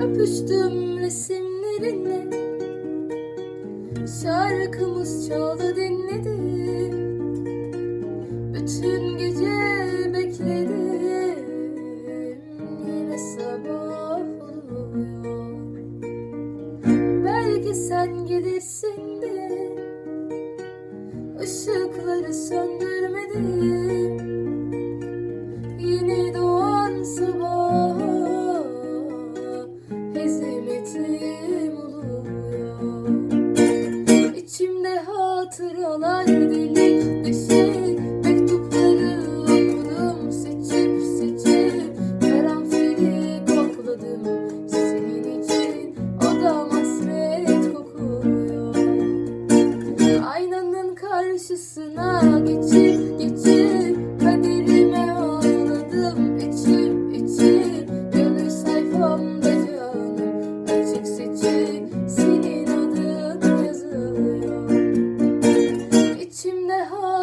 Öpüştüm resimlerinle Şarkımız çaldı dinledim Bütün gece bekledim. Yine sabah oluyor. Belki sen gelirsin de Işıkları söndürmedim hatıralar delik deşik Mektupları okudum seçip seçip Karanfili kokladım senin için Odam hasret kokuyor. Aynanın karşısına geçip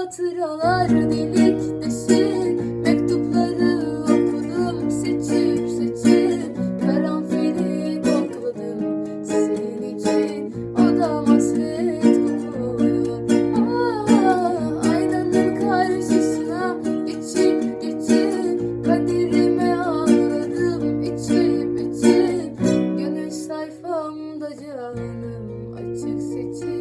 hatıralar delik deşik Mektupları okudum seçip seçip. Karanfili kokladım sizin için. Odam hasret kokuyor. Aa, Aynanın karşısına geçip geçip. Kaderime ağladım içip içip. Gönül sayfamda canım açık seçip.